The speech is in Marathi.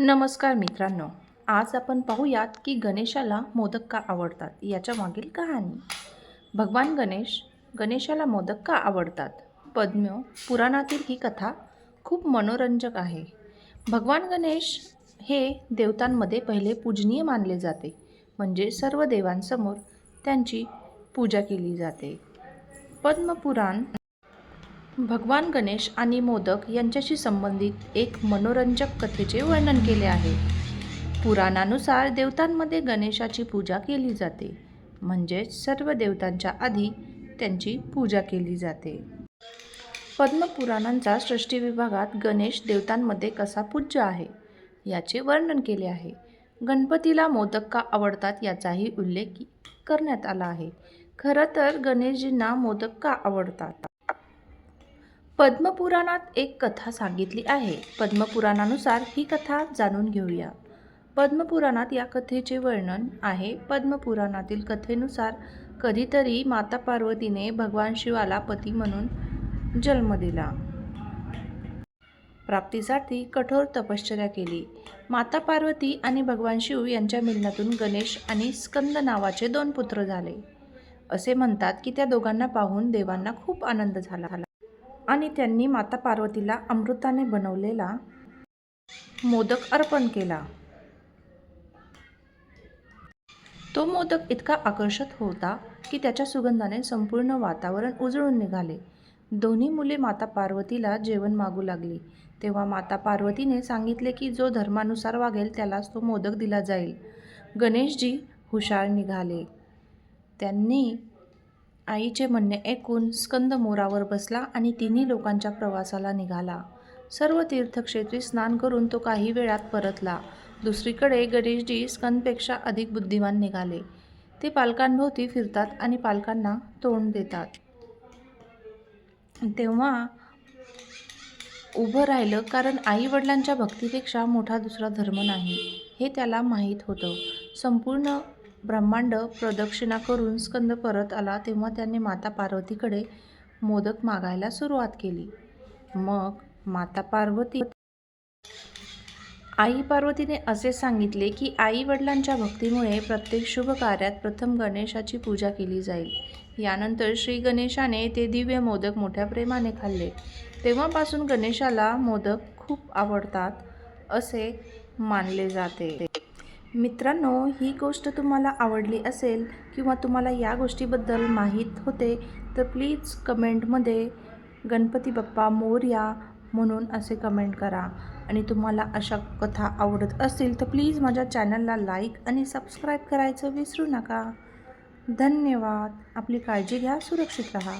नमस्कार मित्रांनो आज आपण पाहूयात की गणेशाला मोदक का आवडतात? याच्या मागील कहाणी. भगवान गणेश गणेशाला मोदक का आवडतात? पद्म पुराणातील ही कथा खूप मनोरंजक आहे. भगवान गणेश हे देवतांमध्ये पहिले पूजनीय मानले जाते. म्हणजे सर्व देवांसमोर त्यांची पूजा केली जाते. पद्मपुराण भगवान गणेश आणि मोदक यांच्याशी संबंधित एक मनोरंजक कथेचे वर्णन केले आहे. पुराणानुसार देवतांमध्ये गणेशाची पूजा केली जाते. म्हणजेच सर्व देवतांच्या आधी त्यांची पूजा केली जाते. पद्मपुराणांचा सृष्टी विभागात गणेश देवतांमध्ये कसा पूज्य आहे याचे वर्णन केले आहे. गणपतीला मोदक का आवडतात याचाही उल्लेख करण्यात आला आहे. खरं तर गणेशजींना मोदक का आवडतात? पद्मपुराणात एक कथा सांगितली आहे. पद्मपुराणानुसार ही कथा जाणून घेऊया. पद्मपुराणात या कथेचे वर्णन आहे. पद्मपुराणातील कथेनुसार कधीतरी माता पार्वतीने भगवान शिवाला पती म्हणून जन्म दिला. प्राप्तीसाठी कठोर तपश्चर्या केली. माता पार्वती आणि भगवान शिव यांच्या मिलनातून गणेश आणि स्कंद नावाचे दोन पुत्र झाले. असे म्हणतात की त्या दोघांना पाहून देवांना खूप आनंद झाला. आणि त्यांनी माता पार्वतीला अमृताने बनवलेला मोदक अर्पण केला. तो मोदक इतका आकर्षक होता की त्याच्या सुगंधाने संपूर्ण वातावरण उजळून निघाले. दोन्ही मुले माता पार्वतीला जेवण मागू लागली. तेव्हा माता पार्वतीने सांगितले की जो धर्मानुसार वागेल त्यालाच तो मोदक दिला जाईल. गणेशजी हुशार निघाले. त्यांनी आईचे म्हणणे ऐकून स्कंद मोरावर बसला आणि तिन्ही लोकांच्या प्रवासाला निघाला. सर्व तीर्थक्षेत्री स्नान करून तो काही वेळात परतला. दुसरीकडे गणेशजी स्कंदपेक्षा अधिक बुद्धिमान निघाले. ते पालकांभोवती फिरतात आणि पालकांना तोंड देतात. तेव्हा उभं राहिलं कारण आई वडिलांच्या भक्तीपेक्षा मोठा दुसरा धर्म नाही हे त्याला माहीत होतं. संपूर्ण ब्रह्मांड प्रदक्षिणा करून स्कंद परत आला तेव्हा त्याने माता पार्वतीकडे मोदक मागायला सुरुवात केली. मग माता पार्वती आई पार्वतीने असे सांगितले की आई वडिलांच्या भक्तीमुळे प्रत्येक शुभ कार्यात प्रथम गणेशाची पूजा केली जाईल. यानंतर श्री गणेशाने ते दिव्य मोदक मोठ्या प्रेमाने खाल्ले. तेव्हापासून गणेशाला मोदक खूप आवडतात असे मानले जाते. मित्रांनो ही गोष्ट तुम्हाला आवडली असेल किंवा तुम्हाला या गोष्टीबद्दल माहीत होते तर प्लीज कमेंटमध्ये गणपती बाप्पा मोर्या म्हणून असे कमेंट करा. आणि तुम्हाला अशा कथा आवडत असतील तर प्लीज माझ्या चॅनलला लाईक आणि सबस्क्राईब करायचं विसरू नका. धन्यवाद. आपली काळजी घ्या सुरक्षित राहा.